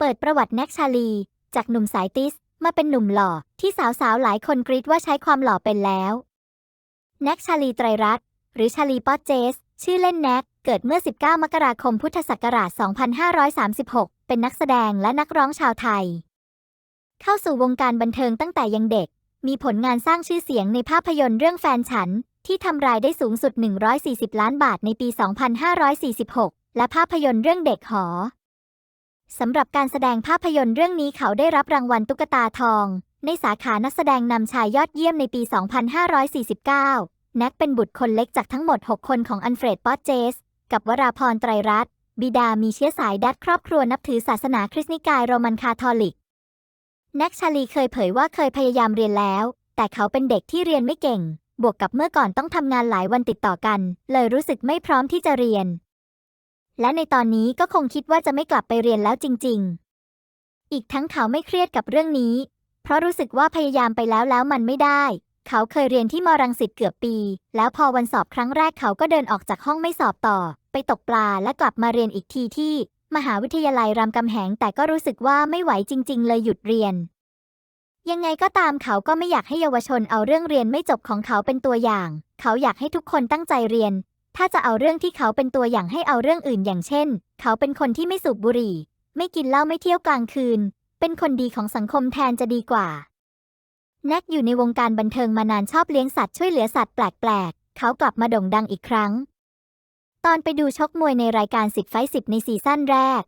เปิดประวัติแน็กชาลี จากหนุ่มสายติส มาเป็นหนุ่มหล่อ ที่สาวๆ หลายคนกรีดว่าใช้ความหล่อเป็นแล้วแน็กชาลีไตรรัตน์หรือชาลีป๊อตเจส ชื่อเล่นแน็กเกิดเมื่อ 19 มกราคมพุทธศักราช 2536 เป็นนักแสดงและนักร้องชาวไทย เข้าสู่วงการบันเทิงตั้งแต่ยังเด็ก มีผลงานสร้างชื่อเสียงในภาพยนตร์เรื่องแฟนฉัน ที่ทำรายได้สูงสุด 140 ล้านบาทในปี 2546 และภาพยนตร์เรื่องเด็กหอ สำหรับการแสดงภาพยนตร์เรื่องนี้เขาได้รับรางวัลตุ๊กตาทอง ในสาขานักแสดงนำชายยอดเยี่ยมในปี 2549 แน็กเป็นบุตรคนเล็กจากทั้งหมด 6 คนของอันเฟรด ป๊อตเจส กับวราพรไตรรัตน์ บิดามีเชื้อสายดัตช์ครอบครัวนับถือศาสนาคริสต์นิกายโรมันคาทอลิก แน็กชาลีเคยเผยว่าเคยพยายามเรียนแล้ว แต่เขาเป็นเด็กที่เรียนไม่เก่ง บวกกับเมื่อก่อนต้องทำงานหลายวันติดต่อกัน เลยรู้สึกไม่พร้อมที่จะเรียน และในตอนนี้ก็คงคิดว่าจะไม่กลับไปเรียนแล้วจริง ๆ อีกทั้งเขาไม่เครียดกับเรื่องนี้ เพราะรู้สึกว่าพยายามไปแล้วแล้วมันไม่ได้ เขาเคยเรียนที่มรังสิตเกือบปี แล้วพอวันสอบครั้งแรกเขาก็เดินออกจากห้องไม่สอบต่อ ไปตกปลาและกลับมาเรียนอีกทีที่ มหาวิทยาลัยรามคำแหงแต่ก็รู้สึกว่าไม่ไหวจริง ๆ เลยหยุดเรียน ยังไงก็ตามเขาก็ไม่อยากให้เยาวชนเอาเรื่องเรียนไม่จบของเขาเป็นตัวอย่าง เขาอยากให้ทุกคนตั้งใจเรียน ถ้าจะเอาเรื่องที่เขาเป็นตัวอย่างให้เอาเรื่องอื่นอย่างเช่น เขาเป็นคนที่ไม่สูบบุหรี่ ไม่กินเหล้าไม่เที่ยวกลางคืน เป็นคนดีของสังคมแทนจะดีกว่า แน็กอยู่ในวงการบันเทิงมานานชอบเลี้ยงสัตว์ช่วยเหลือสัตว์แปลกๆ เขากลับมาโด่งดังอีกครั้ง ตอนไปดูชกมวยในรายการสิบไฟสิบในซีซั่นแรก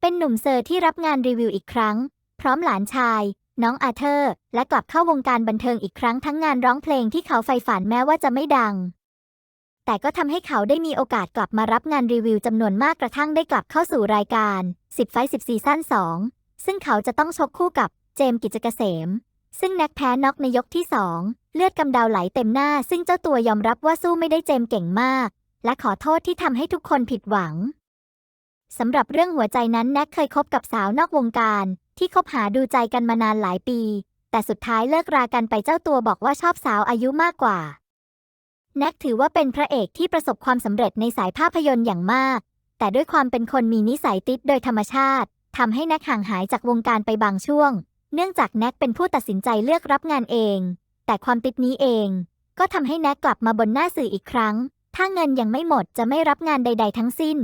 เป็นหนุ่มเซอร์ที่รับงานรีวิวอีกครั้ง พร้อมหลานชายน้องอาเธอร์ และกลับเข้าวงการบันเทิงอีกครั้งทั้งงานร้องเพลงที่เขาใฝ่ฝันแม้ว่าจะไม่ดัง แต่ก็ทำให้เขาได้มีโอกาสกลับมารับงานรีวิวจำนวนมากกระทั่งได้กลับเข้าสู่รายการ 10 ไฟ10ซีซั่น2 ซึ่งเขาจะต้องชกคู่กับเจมกิจเกษม ซึ่งแน็กแพ้น็อกในยกที่ 2 เลือดกำเดาไหลเต็มหน้า ซึ่งเจ้าตัวยอมรับว่าสู้ไม่ได้เจมเก่งมาก และขอโทษที่ทำให้ทุกคนผิดหวังสำหรับเรื่องหัวใจนั้นแน็กเคยคบกับสาวนอกวงการ ที่คบหาดูใจกันมานานหลายปี แต่สุดท้ายเลิกรากันไปเจ้าตัวบอกว่าชอบสาวอายุมากกว่า แน็กถือว่าเป็นพระเอกที่ประสบความสำเร็จในสายภาพยนตร์อย่างมาก แต่ด้วยความเป็นคนมีนิสัยติดโดยธรรมชาติทำให้แน็กห่างหายจากวงการไปบางช่วง เนื่องจากแน็กเป็นผู้ตัดสินใจเลือกรับงานเอง แต่ความติดนี้เอง ก็ทำให้แน็กกลับมาบนหน้าสื่ออีกครั้ง ถ้าเงินยังไม่หมดจะไม่รับงานใด ๆ ทั้งสิ้น